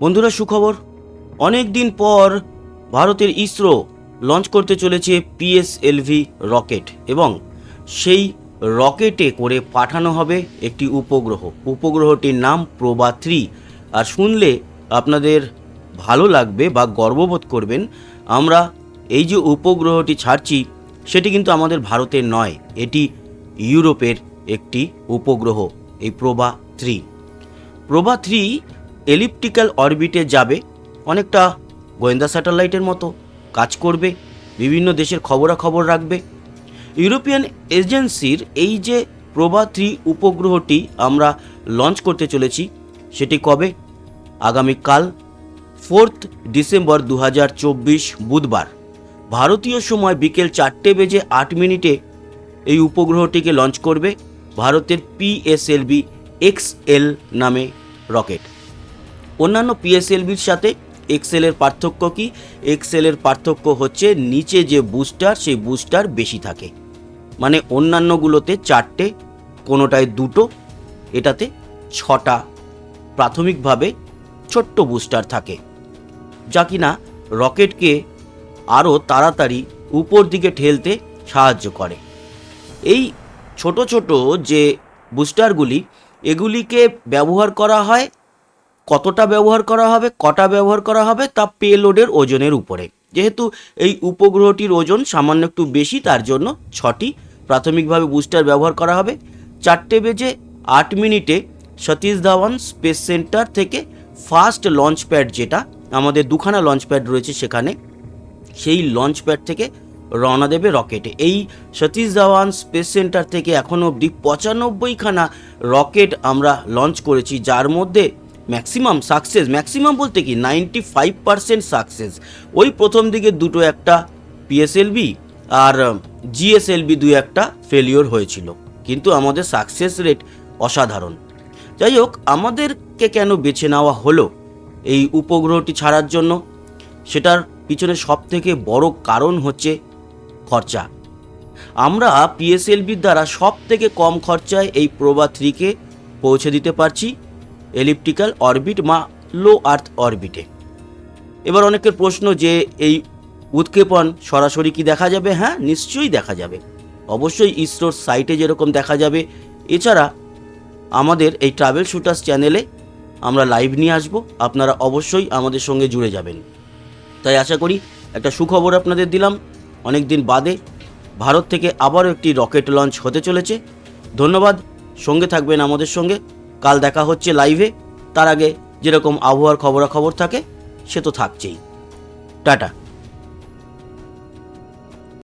বন্ধুরা, সুখবর। অনেক দিন পর ভারতের ইসরো লঞ্চ করতে চলেছে পিএসএলভি রকেট এবং সেই রকেটে করে পাঠানো হবে একটি উপগ্রহ। উপগ্রহটির নাম প্রভা থ্রি আর শুনলে আপনাদের ভালো লাগবে বা গর্ববোধ করবেন, আমরা এই যে উপগ্রহটি ছাড়ছি, সেটি কিন্তু আমাদের ভারতের নয়, এটি ইউরোপের একটি উপগ্রহ, এই Proba three Proba three elliptical অরবিটে যাবে, অনেকটা গোয়েন্দা স্যাটেলাইটের মতো কাজ করবে, বিভিন্ন দেশের খবরাখবর রাখবে। ইউরোপিয়ান এজেন্সির এই যে প্রভা থ্রি উপগ্রহটি আমরা লঞ্চ করতে চলেছি, সেটি কবে? আগামীকাল, ফোর্থ ডিসেম্বর দু হাজার চব্বিশ বুধবার। ভারতীয় সময় বিকেল চারটে বেজে আট মিনিটে এই উপগ্রহটিকে লঞ্চ করবে ভারতের পিএসএলভি এক্সএল নামে রকেট। অন্যান্য পিএসএলভির সাথে এক্সেলের পার্থক্য কি? এক্সেলের পার্থক্য হচ্ছে নিচে যে বুস্টার সেই বুস্টার বেশি থাকে। মানে অন্যান্যগুলোতে চারটে, কোনোটায় দুটো, এটাতে ছটা প্রাথমিকভাবে ছোট্ট বুস্টার থাকে। যা কিনা রকেটকে আরও তাড়াতাড়ি উপর দিকে ঠেলতে সাহায্য করে। এই ছোট ছোট যে বুস্টারগুলি এগুলিকে ব্যবহার করা হয় কতটা ব্যবহার করা হবে, কটা ব্যবহার করা হবে তা পেলোডের ওজনের উপরে। যেহেতু এই উপগ্রহটির ওজন সামান্য একটু বেশি, তার জন্য ছটি প্রাথমিকভাবে বুস্টার ব্যবহার করা হবে। চারটে বেজে আট মিনিটে সতীশ ধাওয়ান স্পেস সেন্টার থেকে ফার্স্ট লঞ্চ প্যাড যেটা, আমাদের দুখানা লঞ্চ প্যাড রয়েছে সেখানে, সেই লঞ্চ প্যাড থেকে রওনা দেবে রকেটে। এই সতীশ ধাওয়ান স্পেস সেন্টার থেকে এখনও অবধি পঁচানব্বইখানা রকেট আমরা লঞ্চ করেছি, যার মধ্যে ম্যাক্সিমাম সাকসেস ম্যাক্সিমাম বলতে কি নাইনটি ফাইভ পার্সেন্ট সাকসেস ওই প্রথম দিকে দুটো একটা পিএসএলবি আর জিএসএলবি দুই একটা ফেলিওর হয়েছিল। কিন্তু আমাদের সাকসেস রেট অসাধারণ। যাই হোক, আমাদেরকে কেন বেছে নেওয়া হলো এই উপগ্রহটি ছাড়ার জন্য? সেটার পিছনে সব থেকে বড় কারণ হচ্ছে খরচা। আমরা পিএসএলবির দ্বারা সব থেকে কম খরচায় এই প্রভা থ্রিকে পৌঁছে দিতে পারছি। এলিপ্টিক্যাল অরবিট বা লো আর্থ অরবিটে এবার অনেকের প্রশ্ন যে এই উৎক্ষেপণ সরাসরি কি দেখা যাবে? হ্যাঁ নিশ্চয়ই দেখা যাবে। অবশ্যই ইসরোর সাইটে যেরকম দেখা যাবে। এছাড়া আমাদের এই ট্রাভেল শুটার্স চ্যানেলে আমরা লাইভ নিয়ে আসব। আপনারা অবশ্যই আমাদের সঙ্গে জুড়ে যাবেন। তাই আশা করি একটা সুখবর আপনাদের দিলাম। অনেক দিন বাদে ভারত থেকে আবারও একটি রকেট লঞ্চ হতে চলেছে। ধন্যবাদ। সঙ্গে থাকবেন আমাদের সঙ্গে। কাল দেখা হচ্ছে লাইভে তার আগে যেরকম আবহাওয়ার খবরাখবর থাকে সে তো থাকছেই। টাটা।